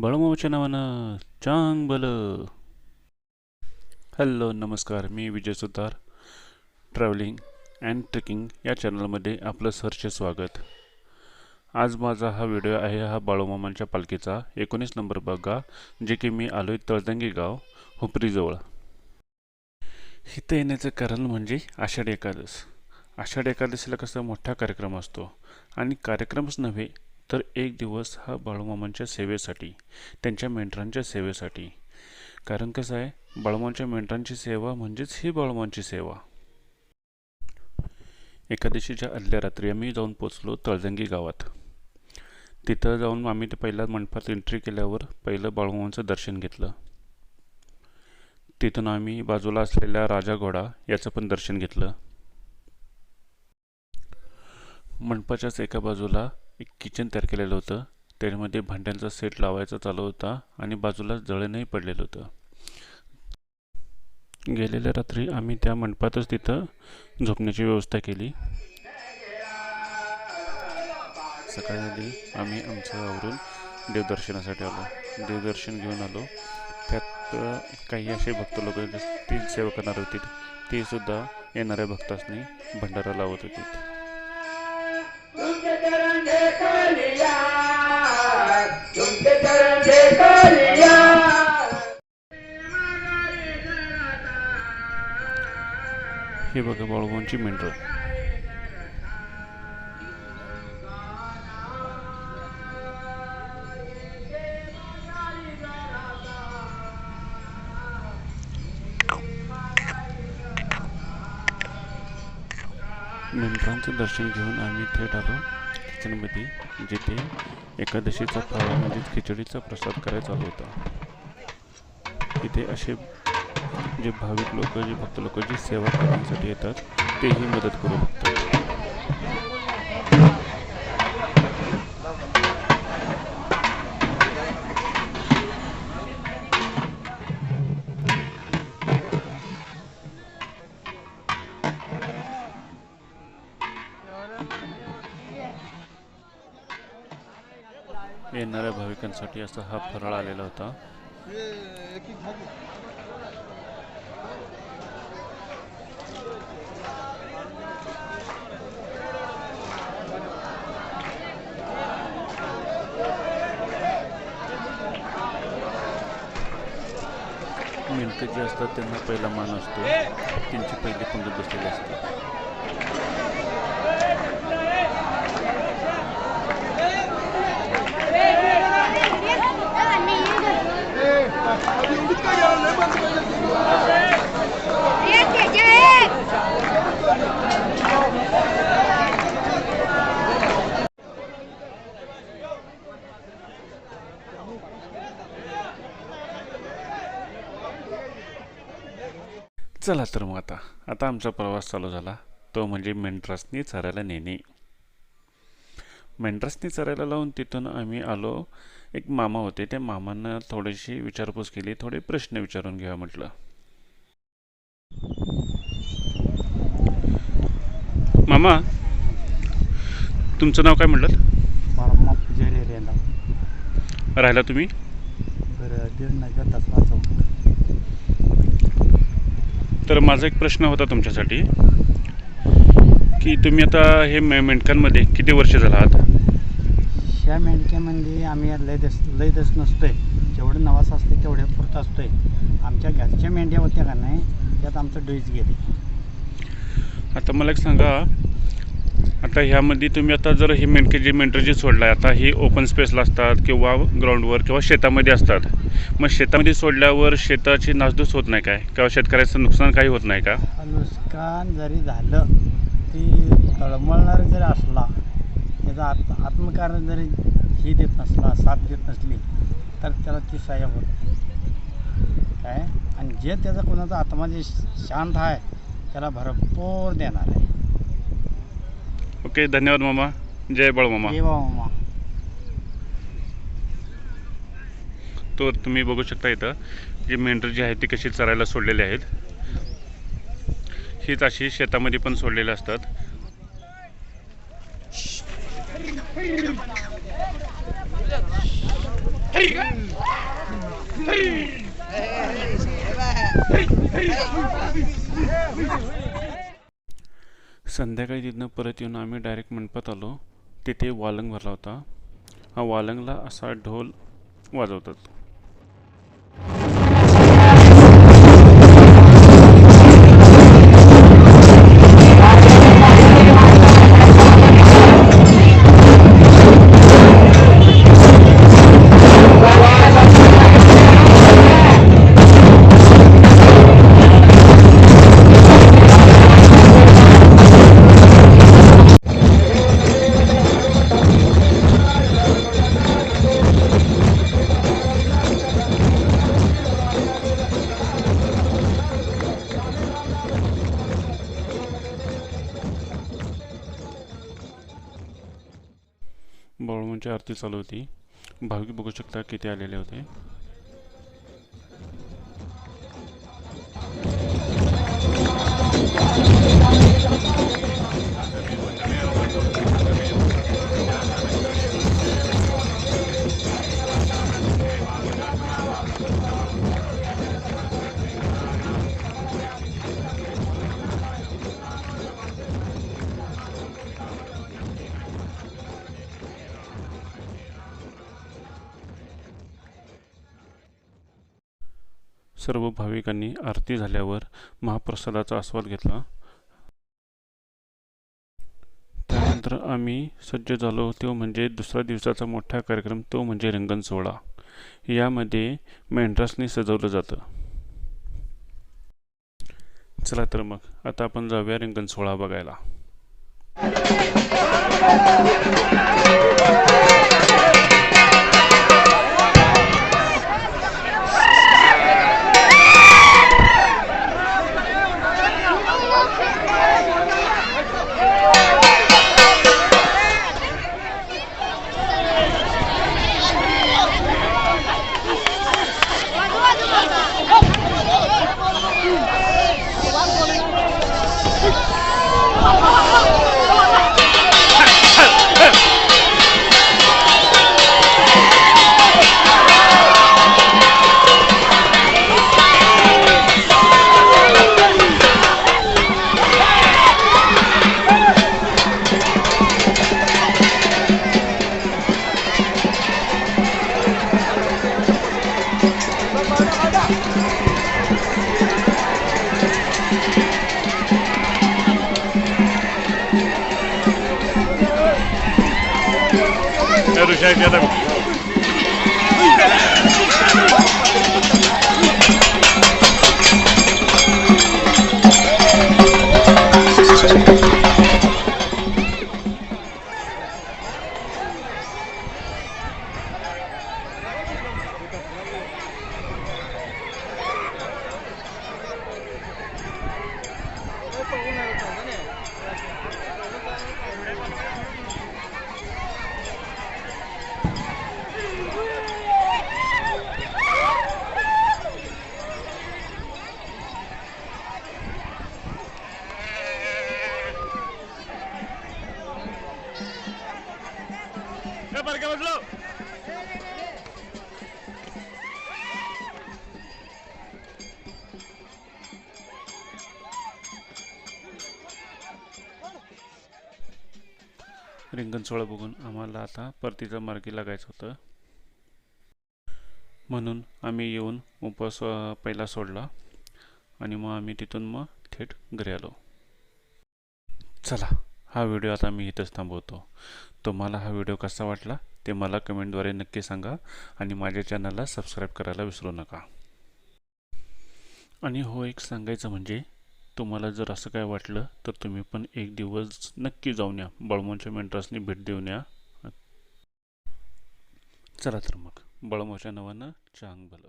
बळमोच्या नावानं चांग बल हॅलो नमस्कार मी Vijay Sutar travelling and trekking या चॅनलमध्ये आपलं सरचे स्वागत. आज माझा हा व्हिडिओ आहे हा बाळूमामांच्या पालखीचा. एकोणीस नंबर बघा जे की मी आलो आहे तळदंगी गाव हुपरीजवळ इथं येण्याचं कारण म्हणजे आषाढी एकादश आषाढी एकादशीला कसा मोठा कार्यक्रम असतो. आणि कार्यक्रमच नव्हे तर एक दिवस हा बाळूमामांच्या सेवेसाठी त्यांच्या मेंढरांच्या सेवेसाठी. कारण कसं आहे बाळूमांच्या मेंढरांची सेवा म्हणजेच ही बाळूमांची सेवा. एकादशीच्या आदल्या रात्री आम्ही जाऊन पोचलो तळजंगी गावात. तिथं जाऊन आम्ही ते पहिल्या मंडपात एंट्री केल्यावर पहिलं बाळूमामांचं दर्शन घेतलं. तिथून आम्ही बाजूला असलेल्या राजा घोडा याचं पण दर्शन घेतलं. मंडपाच्याच एका बाजूला एक किचन तयार केलेलं होतं. त्याच्यामध्ये भांड्यांचा सेट लावायचा चालू होता आणि बाजूला जळणही पडलेलं होतं. गेलेल्या रात्री आम्ही त्या मंडपातच तिथं झोपण्याची व्यवस्था केली. सकाळी आधी आम्ही आमचं आवरून देवदर्शनासाठी आलो. देवदर्शन घेऊन आलो. त्यात काही असे भक्त लोक ती सेवा करणार होती. ते सुद्धा येणाऱ्या भक्तांनी भंडारा लावत होती. हे बघा बाळगोंची मेंढरं. मेंढरांचं दर्शन घेऊन आम्ही थेट आलो. किचनमध्ये जिथे एकादशीचा फळा म्हणजेच खिचडीचा प्रसाद करायचा चालू होता. इथे असे जे भाविक लोक जे भक्त लोक जी सेवा करण्यासाठी येतात तेही मदत करू शकतात. येणाऱ्या भाविकांसाठी असा हा फराळ आलेला होता. मिनटं जे असतात त्यांना पहिला मान असतो. त्यांची पहिली पंगत बसलेली असते. चला तर मग आता. आता आमचा प्रवास चालू झाला. तो म्हणजे मेंढरासनी चरायला नेणे. मेंढरासनी चरायला लावून तिथून आम्ही आलो. एक मामा होते. त्या मामांना थोडीशी विचारपूस केली. थोडे प्रश्न विचारून घ्या म्हटलं. मामा तुमचं नाव काय म्हटलं? राहिला तुम्ही? तर माझा एक प्रश्न होता तुमच्यासाठी की तुम्ही आता हे मे मेंढकांमध्ये किती वर्ष झाला आहात? ह्या मेंढक्यामध्ये आम्ही लय दस लय दस नसतोय. जेवढं नवास असते तेवढ्या पुरतं असतोय. आमच्या घरच्या मेंढ्या होत्या का नाही त्यात आमचं डोईच गेले. आता मला एक सांगा आता ह्यामध्ये तुम्ही आता जर ही मेंढके जी मेंटर जी सोडलाय आता ही ओपन स्पेसला असतात किंवा ग्राउंडवर किंवा शेतामध्ये असतात. मग शेतामध्ये सोडल्यावर शेताची नासधूस होत नाही काय? किंवा शेतकऱ्याचं नुकसान काही होत नाही का? नुकसान जरी झालं ती तळमळणार जरी असला त्याचा आत आत्मकारण जरी ही देत नसला साथ देत नसली तर त्याला ती सहाय्य होत काय? आणि जे त्याचा कोणाचा आत्मा जे शांत आहे त्याला भरपूर देणार आहे. ओके धन्यवाद मामा. जय बळ मामा. बाबा मामा. तो तुम्ही बघू शकता इथं जी मेंढर जी आहे ती कशी चरायला सोडलेली आहेत. हीच अशी शेतामध्ये पण सोडलेले असतात. संध्याकाळी तिथनं परत येऊन आम्ही डायरेक्ट मंडपात आलो. तिथे वालंग भरला होता. हा वालंगला असा ढोल वाजवतात. आरती चालू होती. भाविक बघू शकता किती आलेले होते. सर्व भाविकांनी आरती झाल्यावर महाप्रसादाचा आस्वाद घेतला. त्यानंतर आम्ही सज्ज झालो. तो म्हणजे दुसरा दिवसाचा मोठा कार्यक्रम तो म्हणजे रिंगण सोहळा. यामध्ये मेंढरासनी सजवलं जातं. चला तर मग आता आपण जाऊया रिंगण सोहळा बघायला. já, já dá. रिंगण सोहळा बघून आम्हाला आता परतीच्या मार्गी लागायचं होतं. म्हणून आम्ही येऊन उपवास पहिला सोडला आणि मग आम्ही तिथून मग थेट घरी आलो. चला. हा व्हिडिओ आता मी इथंच थांबवतो. तुम्हाला हा व्हिडिओ कसा वाटला ते मला कमेंटद्वारे नक्की सांगा आणि माझ्या चॅनलला सबस्क्राईब करायला विसरू नका. आणि हो एक सांगायचं म्हणजे तुम्हाला जर असं काय वाटलं तर तुम्ही पण एक दिवस नक्की जाऊन या. बळमोच्या मेंटर्सनी भेट देऊन या. चला तर मग बळमोच्या नावानं चांग भलं